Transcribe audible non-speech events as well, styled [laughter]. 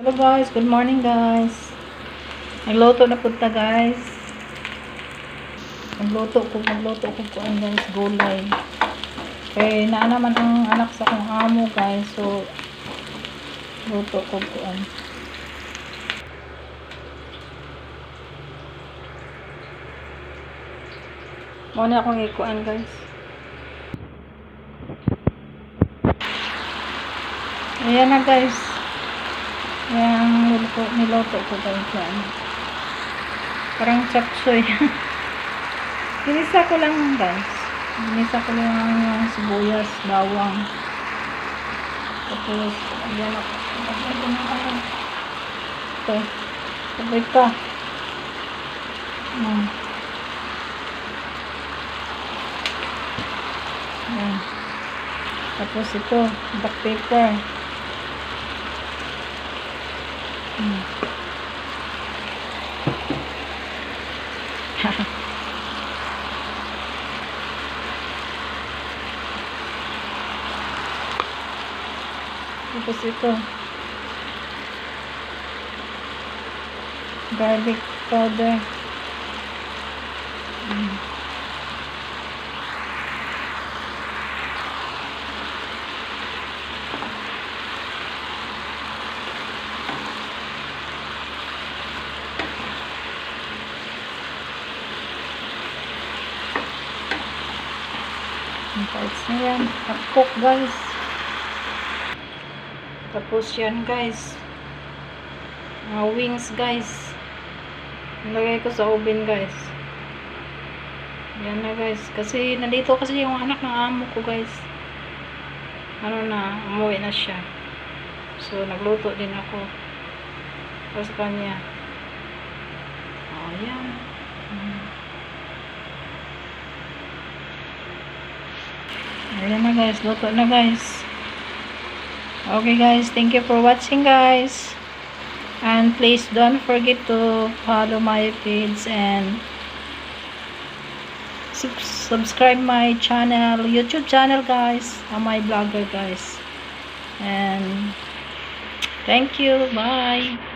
Hello guys, good morning guys. Nagluto na punta guys. Nagluto ko, nagluto ko po ang guys, gulay. Kaya na naman ang anak sa kong amo guys, so luto ko po ang Muna akong ikuan guys. Ayan na guys. Yung niluto, niluto ko guys yan. Parang chapsoy. Ginisa [laughs] ko lang guys. Ginisa ko lang yung sibuyas, bawang. Tapos, ayan ako. Ito. Sabay ka. Hmm. Ayan. Tapos ito, black pepper. Hmm. [laughs] Tapos ito. Garlic powder. Ang parts na yan. Nag-cook guys. Tapos yan guys. Mga wings guys. Nilagay ko sa oven guys. Yan na guys. Kasi nandito kasi yung anak ng amo ko guys. Ano na, umuwi na siya. So nagluto din ako. Para sa kanya. Ayan na guys, luto na guys. Okay guys, thank you for watching guys. And please don't forget to follow my page and sub- subscribe my channel, YouTube channel guys. I'm my blogger guys. And thank you. Bye.